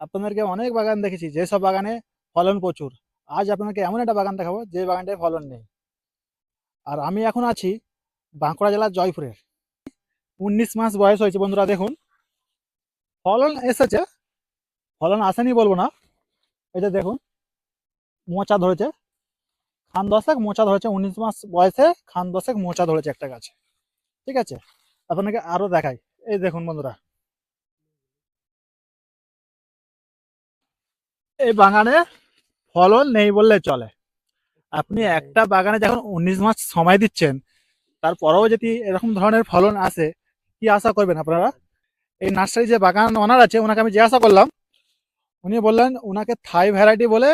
আপনাদেরকে অনেক বাগান দেখেছি যেসব বাগানে ফলন প্রচুর। আজ আপনাকে এমন একটা বাগান দেখাবো, যে বাগানটায় ফলন নেই। আর আমি এখন আছি বাঁকুড়া জেলার জয়পুরের। উনিশ মাস বয়স হয়েছে বন্ধুরা, দেখুন। ফলন এসেছে, ফলন আসেনি বলব না। যে দেখুন, মোচা ধরেছে, খান দশেক মোচা ধরেছে, উনিশ মাস বয়সে খান দশেক মোচা ধরেছে একটা গাছে। ঠিক আছে? আপনাকে আরও দেখাই। এই দেখুন বন্ধুরা এই বাগানে ফলন নেই বললে চলে। আপনি একটা বাগানে যখন উনিশ মাস সময় দিচ্ছেন তারপরেও যদি এরকম ধরনের ফলন আসে কি আশা করবেন আপনারা? এই নার্সারি যে বাগান ওনার আছে ওনাকে আমি জিজ্ঞাসা করলাম। উনি বললেন ওনাকে থাই ভ্যারাইটি বলে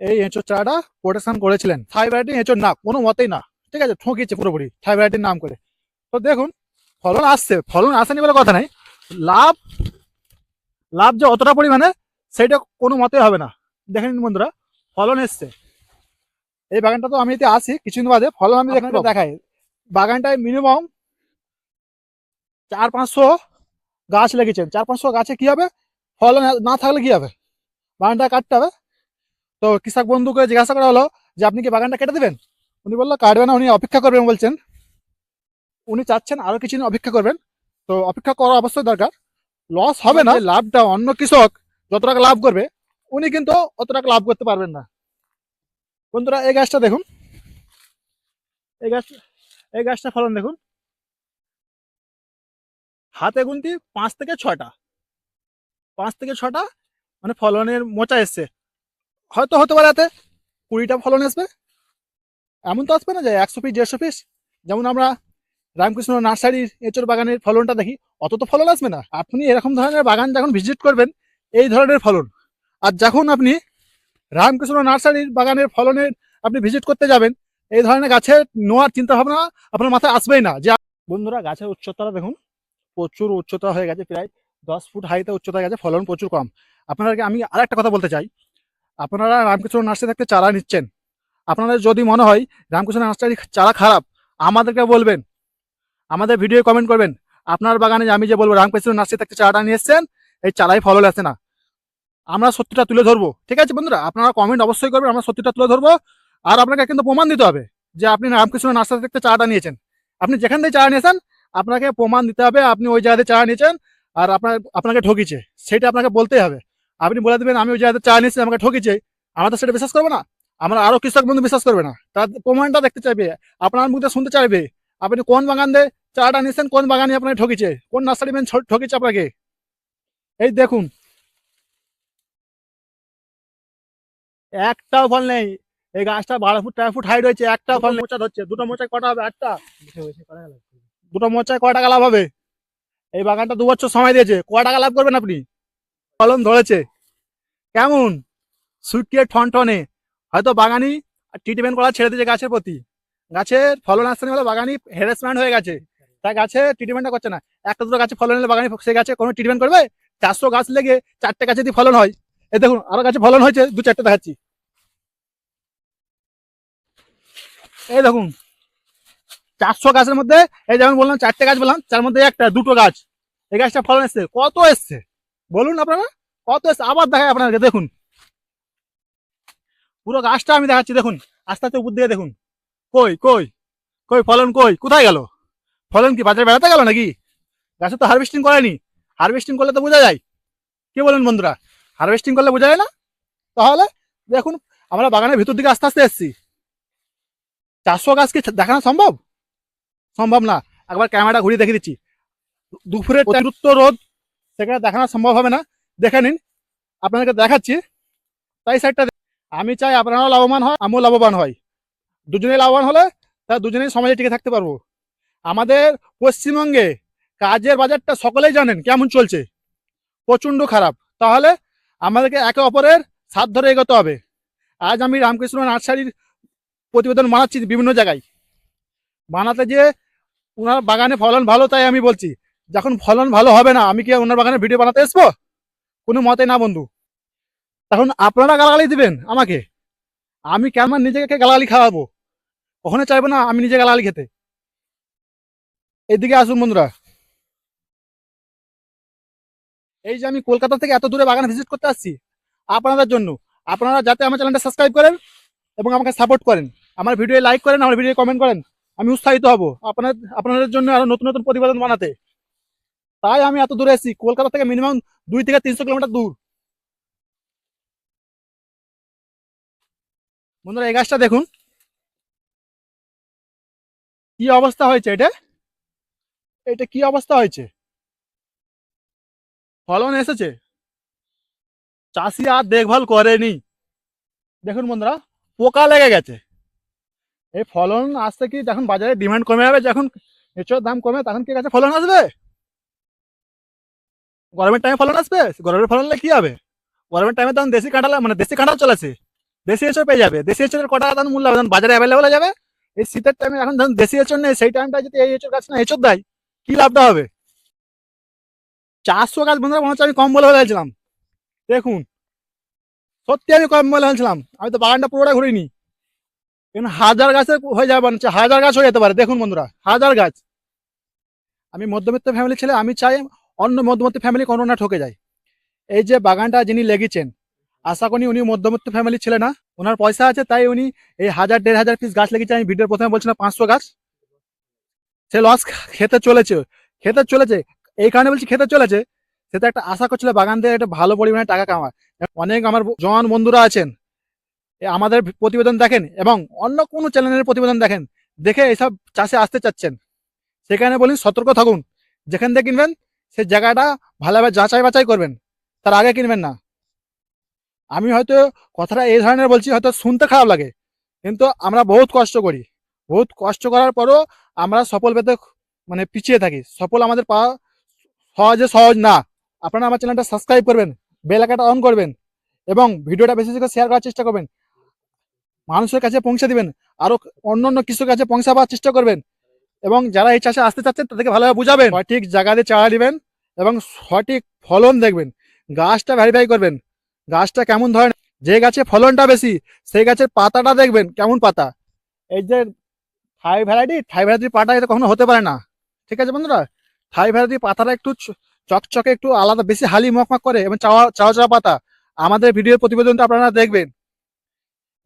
এই এঁচোর চারাটা প্রোটেকশন করেছিলেন। থাই ভ্যারাইটি এঁচোর না কোনো মতেই না। ঠিক আছে ঠকিয়েছে পুরোপুরি থাই ভ্যারাইটির নাম করে। তো দেখুন ফলন আসছে ফলন আসেনি বলে কথা নাই। লাভ লাভ যে অতটা পরিমাণে সেইটা কোনো মতে হবে না। দেখেন বন্ধুরা ফলন এসছে। এই বাগানটা তো আমি যদি আসি কিছুদিন বাদে ফলন আমি দেখতে দেখাই বাগানটায় মিনিমাম চার পাঁচশো গাছ লেগেছেন। চার পাঁচশো গাছে কি হবে? ফলন না থাকলে কি হবে? বাগানটা কাটতে হবে। তো কৃষক বন্ধুকে জিজ্ঞাসা করা হলো যে আপনি কি বাগানটা কেটে দেবেন? উনি বলল কাটবে না। উনি অপেক্ষা করবেন বলছেন। উনি চাচ্ছেন আরও কিছুদিন অপেক্ষা করবেন। তো অপেক্ষা করা অবশ্যই দরকার। লস হবে না। লাভটা অন্য কৃষক যত টাকা লাভ করবে, উনি কিন্তু অত টাকা লাভ করতে পারবেন না। বন্ধুরা, এই গাছটা দেখুন। এই গাছ, এই গাছটা ফলন দেখুন। হাতে গুনতি পাঁচ থেকে ছটা পাঁচ থেকে ছটা মানে ফলনের মোচা এসছে। হয়তো হতে পারে হাতে কুড়িটা ফলন আসবে। এমন তো আসবে না যে একশো পিস, দেড়শো পিস। যেমন আমরা রামকৃষ্ণ নার্সারির এঁচড় বাগানের ফলনটা দেখি, অত তো ফলন আসবে না। আপনি এরকম ধরনের বাগান যখন ভিজিট করবেন এই ধরনের ফলন। আর যখন আপনি রামকৃষ্ণ নার্সারির বাগানের ফলনের আপনি ভিজিট করতে যাবেন, এই ধরনের গাছের নেওয়ার চিন্তা ভাবনা আপনার মাথায় আসবেই না। যে বন্ধুরা, গাছের উচ্চতা দেখুন, প্রচুর উচ্চতা হয়ে গেছে, প্রায় দশ ফুট হাইতে উচ্চতা গেছে, ফলন প্রচুর কম। আপনাদেরকে আমি আর একটা কথা বলতে চাই। আপনারা রামকৃষ্ণ নার্সারি থেকে চারা নিচ্ছেন। আপনাদের যদি মনে হয় রামকৃষ্ণ নার্সারি চারা খারাপ, আমাদেরকে বলবেন। আমাদের ভিডিও কমেন্ট করবেন। আপনার বাগানে আমি যে বলব, রামকৃষ্ণ নার্সারি থেকে চারাটা নিয়ে এসছেন, এই চারাই ফলন আসে না। আমরা সত্যিটা তুলে ধরবো। ঠিক আছে বন্ধুরা? আপনারা কমেন্ট অবশ্যই করবেন, আমরা সত্যিটা তুলে ধরবো। আর আপনাকে কিন্তু প্রমাণ দিতে হবে যে আপনি রামকৃষ্ণ নার্সারি থেকে চারাটা নিয়েছেন। আপনি যেখান থেকে চারা নিয়েছেন, আপনাকে প্রমাণ দিতে হবে আপনি ওই জায়গাতে চারা নিয়েছেন আর আপনার, আপনাকে ঠকিছে। সেটা আপনাকে বলতেই হবে। আপনি বলে দেবেন, আমি ওই জায়গাতে চা নিয়েছি, আমাকে ঠকিছে। আমরা তো সেটা বিশ্বাস করব না। আমরা আরও কৃষক বন্ধু বিশ্বাস করবে না। তার প্রমাণটা দেখতে চাইবে, আপনার মুখে শুনতে চাইবে, আপনি কোন বাগান দিয়ে চারাটা নিয়েছেন, কোন বাগানে আপনাকে ঠকিছে, কোন নার্সারি ম্যান ঠকিছে আপনাকে? এই দেখুন একটাও ফল নেই। এই গাছটা বারো ফুট, তেরো ফুট হাইট হয়েছে, একটাও ফল মোচা ধরছে, দুটো মোচায় কটা হবে? আটটা। দুটো মোচায় ক টাকা লাভ হবে? এই বাগানটা দু বছর সময় দিয়েছে। ক টাকা লাভ করবেন আপনি? ফলন ধরেছে। কেমন? সুটকে ঠন ঠনে হয়তো বাগানি ট্রিটমেন্ট করা ছেড়ে দিয়েছে গাছের প্রতি। গাছের ফলন আসতে বলে বাগানি হ্যারাসমেন্ট হয়ে গেছে। তাই গাছে ট্রিটমেন্টটা করছে না। একটা দুটো গাছে ফলন এলে বাগানি সে গাছে কোনো ট্রিটমেন্ট করবে? চারশো গাছ লেগে চারটে গাছে যদি ফলন হয়। এ দেখুন, আরও গাছে ফলন হয়েছে দু চারটে দেখাচ্ছি। এই দেখুন, চারশো গাছের মধ্যে, এই যেমন বললাম, চারটে গাছ বললাম তার মধ্যে একটা, দুটো গাছ। এই গাছটা ফলন এসছে। কত এসছে? বলুন আপনারা, কত এসছে? আবার দেখায় আপনাদেরকে, দেখুন। পুরো গাছটা আমি দেখাচ্ছি, দেখুন। আস্তে আস্তে উপর দিকে দেখুন। কই কই কই, ফলন কই? কোথায় গেল? ফলন কি বাজারে বেড়াতে গেল নাকি? গাছে তো হারভেস্টিং করেনি। হারভেস্টিং করলে তো বোঝা যায়। কি বলেন বন্ধুরা হারভেস্টিং করলে বোঝা যায় না? তাহলে দেখুন, আমরা বাগানের ভিতর দিকে আস্তে আস্তে এসছি। চারশো গাছ কি দেখানো সম্ভব? সম্ভব না। একবার ক্যামেরা ঘুরিয়ে দেখে দিচ্ছি। দুপুরের অতিরিক্ত রোদ সেখানে দেখানো সম্ভব হবে না। দেখে নিন আপনাদেরকে দেখাচ্ছি। তাই সাইডটা আমি চাই আপনারাও লাভবান হয় আমিও লাভবান হয় দুজনেই লাভবান হলে তা দুজনেই সমাজে টিকে থাকতে পারব। আমাদের পশ্চিমবঙ্গে কাজের বাজারটা সকলেই জানেন কেমন চলছে। প্রচণ্ড খারাপ। তাহলে আমাদেরকে একে অপরের সাথ ধরে এগোতে হবে। আজ আমি রামকৃষ্ণ নার্সারির প্রতিবেদন বানাচ্ছি বিভিন্ন জায়গায়। বানাতে যে ওনার বাগানে ফলন ভালো, তাই আমি বলছি, যখন ফলন ভালো হবে না, আমি কি ওনার বাগানে ভিডিও বানাতে আসব কোনো মতে না বন্ধু। তখন আপনারা গালাগালি দিবেন আমাকে। আমি কেমন নিজেকে গালাগালি খাওয়াবো? কখনো চাইব না আমি নিজে গালাগালি খেতে। এদিকে আসুন বন্ধুরা। এই যে আমি কলকাতা থেকে এত দূরে বাগান ভিজিট করতে আসছি, আপনাদের জন্য। আপনারা যাতে আমার চ্যানেলটা সাবস্ক্রাইব করেন এবং আমাকে সাপোর্ট করেন। আমার ভিডিও লাইক করেন, আমার ভিডিও কমেন্ট করেন, আমি উৎসাহিত হব আপনার, আপনাদের জন্য আরও নতুন নতুন প্রতিবেদন বানাতে। তাই আমি এত দূরে এসেছি কলকাতা থেকে মিনিমাম দুই থেকে তিনশো কিলোমিটার দূর। বন্ধুরা, এই গাছটা দেখুন। কি অবস্থা হয়েছে এটা? এটা কি অবস্থা হয়েছে? ফলন এসেছে। চাষি আর দেখভাল করেনি। দেখুন বন্ধুরা, পোকা লেগে গেছে। এই ফলন আসতে কি যখন বাজারে ডিমান্ড কমে যাবে যখন এঁচোর দাম কমে, তখন কি গাছে ফলন আসবে? গরমের টাইমে ফলন আসবে? গরমের ফলন কি হবে? গরমের টাইমে তখন দেশি কাঁঠাল মানে দেশি কাঁঠাল চলেছে। দেশি এঁচড় পেয়ে যাবে। দেশি এঁচড়ের কটা তখন মূল্য হবে? তখন বাজারে অ্যাভেলেবল যাবে। এই শীতের টাইমে এখন ধরুন দেশি এঁচড় নেই, সেই টাইমটা যদি এই এঁচড় গাছ না এঁচড় দেয়, কি লাভটা হবে? চারশো গাছ বন্ধুরা, মনে হচ্ছে আমি কম বলে ফেলেছিলাম দেখুন, সত্যি আমি কম বলে ফেলছিলাম আমি তো বাগানটা পুরোটা ঘুরিনি। হাজার গাছে হয়ে যাবে মনে হাজার গাছ হয়ে যেতে পারে। দেখুন বন্ধুরা, হাজার গাছ। আমি মধ্যবিত্ত ফ্যামিলি ছেলে, আমি চাই অন্য মধ্যবিত্ত ফ্যামিলি কোনো না ঠকে যায়। এই যে বাগানটা যিনি লেগেছেন, আশা করি উনি মধ্যবিত্ত ফ্যামিলি ছেলে না। ওনার পয়সা আছে, তাই উনি এই হাজার, দেড় হাজার পিস গাছ লেগেছে। আমি ভিডিওর প্রথমে বলছিলাম পাঁচশো গাছ। সে লস খেতে চলেছে খেতে চলেছে। এই কারণে বলছি খেতে চলেছে। সেটা একটা আশা করছিল বাগান দিয়ে একটা ভালো পরিমাণে টাকা কামায়। অনেক আমার জওয়ান বন্ধুরা আছেন আমাদের প্রতিবেদন দেখেন এবং অন্য কোনো চ্যানেলের প্রতিবেদন দেখেন, দেখে এইসব চাষে আসতে চাচ্ছেন। সেখানে বলি সতর্ক থাকুন। যেখান থেকে কিনবেন, সে জায়গাটা ভালোভাবে যাচাই বাছাই করবেন। তার আগে কিনবেন না। আমি হয়তো কথাটা এই ধরনের বলছি, হয়তো শুনতে খারাপ লাগে, কিন্তু আমরা বহুত কষ্ট করি। বহুত কষ্ট করার পরও আমরা সফল পেতে মানে পিছিয়ে থাকি। সফল আমাদের পাওয়া সহজে সহজ না। আপনারা আমার চ্যানেলটা সাবস্ক্রাইব করবেন, বেল আইকনটা অন করবেন এবং ভিডিওটা বেশি বেশি করে শেয়ার করার চেষ্টা করবেন। মানুষের কাছে পৌঁছে দিবেন। আরও অন্য অন্য কৃষকের কাছে পৌঁছাবার চেষ্টা করবেন। এবং যারা এই চাষে আসতে চাচ্ছেন, তাদেরকে ভালোভাবে বুঝাবেন। সঠিক জায়গাতে চারা দিবেন এবং সঠিক ফলন দেখবেন। গাছটা ভেরিফাই করবেন। গাছটা কেমন ধরনের? যে গাছে ফলনটা বেশি, সেই গাছের পাতাটা দেখবেন, কেমন পাতা? এই যে থাই ভ্যারাইটি থাই ভ্যারাইটির পাতা এটা কখনো হতে পারে না। ঠিক আছে বন্ধুরা? থাই ভ্যারাইটির পাতাটা একটু চকচকে একটু আলাদা, বেশি হালি মকমক করে এবং চাওয়া চাওয়া চাওয়া পাতা। আমাদের ভিডিওর প্রতিবেদনটা আপনারা দেখবেন।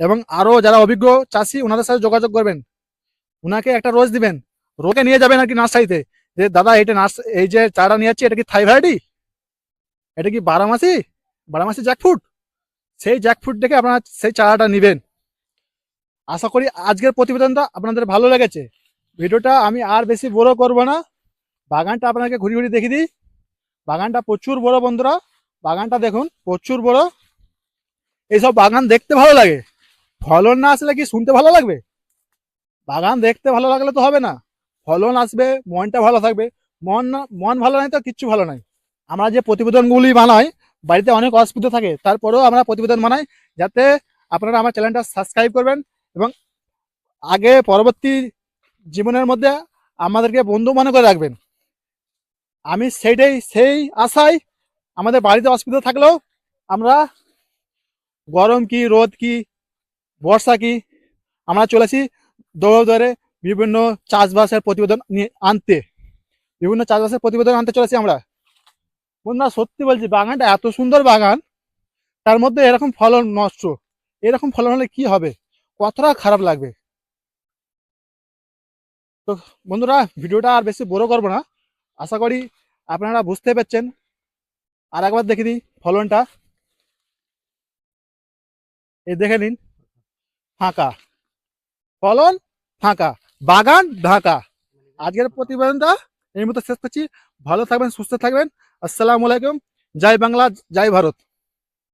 এবং আরও যারা অভিজ্ঞ চাষি ওনাদের সাথে যোগাযোগ করবেন। ওনাকে একটা রোজ দিবেন। রোগে নিয়ে যাবেন আর কি নার্সারিতে। যে, দাদা এটা নার্স, এই যে চারা নিয়ে যাচ্ছি, এটা কি থাই এটা কি বারামাসি? বারামাসি জ্যাকফুট সেই জ্যাকফুট দেখে আপনারা সেই চারাটা নেবেন। আশা করি আজকের প্রতিবেদনটা আপনাদের ভালো লেগেছে। ভিডিওটা আমি আর বেশি বড় করব না। বাগানটা আপনাকে ঘুরি ঘুরি দেখিয়ে দিই। বাগানটা প্রচুর বড় বন্ধুরা। বাগানটা দেখুন, প্রচুর বড়। এইসব বাগান দেখতে ভালো লাগে। ফলন না আসলে কি শুনতে ভালো লাগবে? বাগান দেখতে ভালো লাগলে তো হবে না। ফলন আসবে, মনটা ভালো থাকবে। মন মন ভালো নাই তো কিচ্ছু ভালো নাই। আমরা যে প্রতিবেদনগুলি বানাই, বাড়িতে অনেক অসুবিধা থাকে। তারপরেও আমরা প্রতিবেদন বানাই যাতে আপনারা আমার চ্যানেলটা সাবস্ক্রাইব করবেন এবং আগে পরবর্তী জীবনের মধ্যে আমাদেরকে বন্ধু মনে করে রাখবেন। আমি সেইটাই, সেই আশায় আমাদের বাড়িতে অসুবিধা থাকলেও আমরা গরম কি, রোদ কি বর্ষা কি? আমরা চলেছি দৌড়ে দৌড়ে বিভিন্ন চাষবাসের প্রতিবেদন নিয়ে আনতে। বিভিন্ন চাষবাসের প্রতিবেদন আনতে চলেছি আমরা। বন্ধুরা, সত্যি বলছি, বাগানটা এত সুন্দর বাগান, তার মধ্যে এরকম ফলন নষ্ট। এরকম ফলন হলে কি হবে? কতটা খারাপ লাগবে? তো বন্ধুরা, ভিডিওটা আর বেশি বড় করব না। আশা করি আপনারা বুঝতে পারছেন। আর একবার দেখে দিই ফলনটা। এই দেখে নিন। ফাঁকা। ফলন ফাঁকা, বাগান ঢাকা। আজকের প্রতিবেদনটা এই মতো শেষ করছি। ভালো থাকবেন, সুস্থ থাকবেন। আসসালামু আলাইকুম। জয় বাংলা, জয় ভারত।